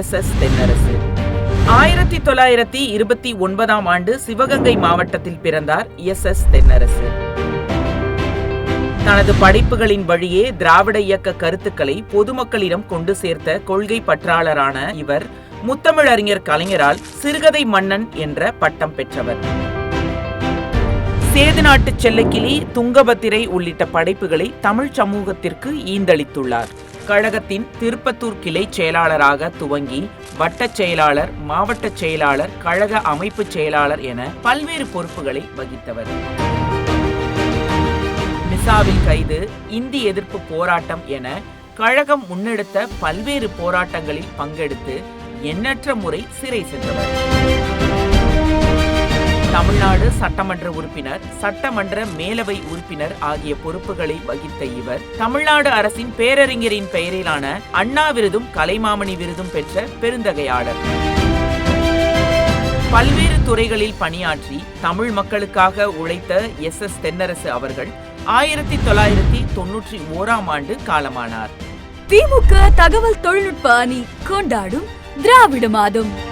S S Thennarasu. ஆயிரத்தி தொள்ளாயிரத்தி இருபத்தி ஒன்பதாம் ஆண்டு சிவகங்கை மாவட்டத்தில் பிறந்தார் எஸ் எஸ் தென்னரசு. தனது படைப்புகளின் வழியே திராவிட இயக்க கருத்துக்களை பொதுமக்களிடம் கொண்டு சேர்த்த கொள்கை பற்றாளரான இவர் முத்தமிழறிஞர் கலைஞரால் சிறுகதை மன்னன் என்ற பட்டம் பெற்றவர். சேது நாட்டு செல்லக்கிளி துங்கபத்திரை உள்ளிட்ட படைப்புகளை தமிழ் சமூகத்திற்கு ஈந்தளித்துள்ளார். கழகத்தின் திருப்பத்தூர் கிளை செயலாளராக துவங்கி வட்டச் செயலாளர் மாவட்ட செயலாளர் கழக அமைப்பு செயலாளர் என பல்வேறு பொறுப்புகளை வகித்தவர். மிசாவில் கைது இந்தி எதிர்ப்பு போராட்டம் என கழகம் முன்னெடுத்த பல்வேறு போராட்டங்களில் பங்கெடுத்து எண்ணற்ற முறை சிறை சென்றவர். தமிழ்நாடு சட்டமன்ற உறுப்பினர் சட்டமன்ற மேலவை உறுப்பினர் ஆகிய பொறுப்புகளை வகித்த இவர் தமிழ்நாடு அரசின் பேரறிஞரின் பெயரிலான அண்ணா விருதும் கலைமாமணி விருதும் பெற்ற பெருந்தகையாளர். பல்வேறு துறைகளில் பணியாற்றி தமிழ் மக்களுக்காக உழைத்த எஸ். எஸ். தென்னரசு அவர்கள் ஆயிரத்தி தொள்ளாயிரத்தி தொன்னூற்றி ஓராம் ஆண்டு காலமானார். திமுக தகவல் தொழில்நுட்ப அணி கொண்டாடும் திராவிட மாதம்.